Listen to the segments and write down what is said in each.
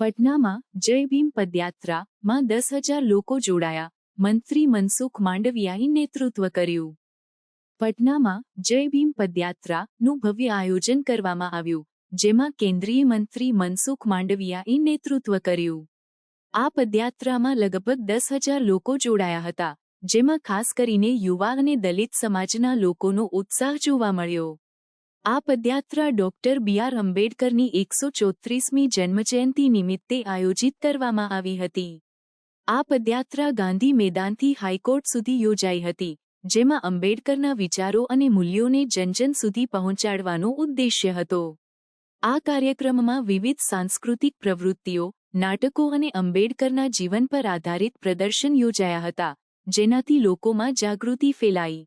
પટનામાં જય ભીમ પદયાત્રામાં દસ હજાર લોકો જોડાયા. મંત્રી મનસુખ માંડવિયાએ નેતૃત્વ કર્યું. પટનામાં જય ભીમ પદયાત્રાનું ભવ્ય આયોજન કરવામાં આવ્યું, જેમાં કેન્દ્રીય મંત્રી મનસુખ માંડવિયાએ નેતૃત્વ કર્યું. આ પદયાત્રામાં લગભગ દસ હજાર લોકો જોડાયા હતા, જેમાં ખાસ કરીને યુવા અને દલિત સમાજના લોકોનો ઉત્સાહ જોવા મળ્યો. આ પદયાત્રા ડોક્ટર બી આર આંબેડકરની એકસો ચોત્રીસમી જન્મજયંતિ નિમિત્તે આયોજિત કરવામાં આવી હતી. આ પદયાત્રા ગાંધી મેદાનથી હાઈકોર્ટ સુધી યોજાઈ હતી, જેમાં આંબેડકરના વિચારો અને મૂલ્યોને જનજન સુધી પહોંચાડવાનો ઉદ્દેશ્ય હતો. આ કાર્યક્રમમાં વિવિધ સાંસ્કૃતિક પ્રવૃત્તિઓ, નાટકો અને આંબેડકરના જીવન પર આધારિત પ્રદર્શન યોજાયા હતા, જેનાથી લોકોમાં જાગૃતિ ફેલાઈ.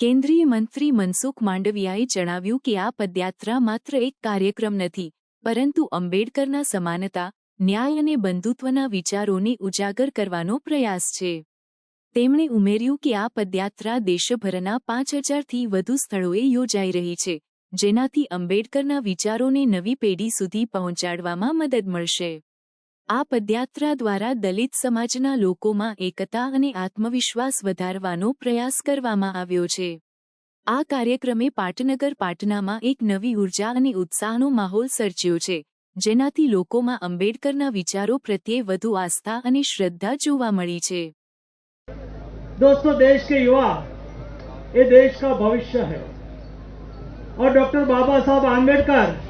કેન્દ્રીય મંત્રી મનસુખ માંડવિયાએ જણાવ્યું કે આ પદયાત્રા માત્ર એક કાર્યક્રમ નથી, પરંતુ અંબેડકરના સમાનતા, ન્યાય અને બંધુત્વના વિચારોને ઉજાગર કરવાનો પ્રયાસ છે. તેમણે ઉમેર્યું કે આ પદયાત્રા દેશભરના પાંચ હજારથી વધુ સ્થળોએ યોજાઈ રહી છે, જેનાથી અંબેડકરના વિચારોને નવી પેઢી સુધી પહોંચાડવામાં મદદ મળશે. આ પદયાત્રા દ્વારા દલિત સમાજના લોકોમાં એકતા અને આત્મવિશ્વાસ વધારવાનો પ્રયાસ કરવામાં આવ્યો છે આ કાર્યક્રમે પાટનગર પાટનામાં એક નવી ઉર્જા અને ઉત્સાહનો માહોલ સર્જ્યો છે જેનાથી લોકોમાં આંબેડકરના વિચારો પ્રત્યે વધુ આસ્થા અને શ્રદ્ધા જોવા મળી છે दोस्तों देश के युवा ये देश का भविष्य है और डॉक्टर बाबा साहब आम्बेडकर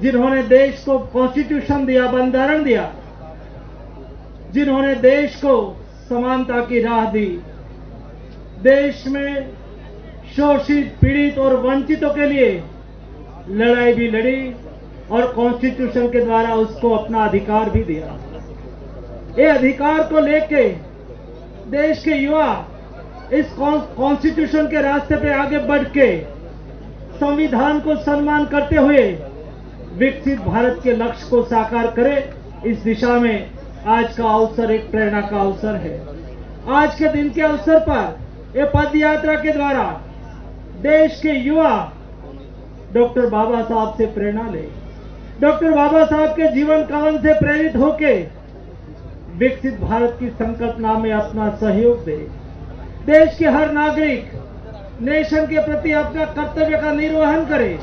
जिन्होंने देश को कॉन्स्टिट्यूशन दिया, बंधारण दिया, जिन्होंने देश को समानता की राह दी, देश में शोषित, पीड़ित और वंचितों के लिए लड़ाई भी लड़ी और कॉन्स्टिट्यूशन के द्वारा उसको अपना अधिकार भी दिया। ये अधिकार को लेके देश के युवा इस कॉन्स्टिट्यूशन के रास्ते पे आगे बढ़ के संविधान को सम्मान करते हुए विकसित भारत के लक्ष्य को साकार करे, इस दिशा में आज का अवसर एक प्रेरणा का अवसर है। आज के दिन के अवसर पर ये पद यात्रा के द्वारा देश के युवा डॉक्टर बाबा साहब से प्रेरणा ले। डॉक्टर बाबा साहब के जीवन कालन से प्रेरित होके विकसित भारत की संकल्पना में अपना सहयोग दे। देश के हर नागरिक नेशन के प्रति अपना कर्तव्य का निर्वहन करे।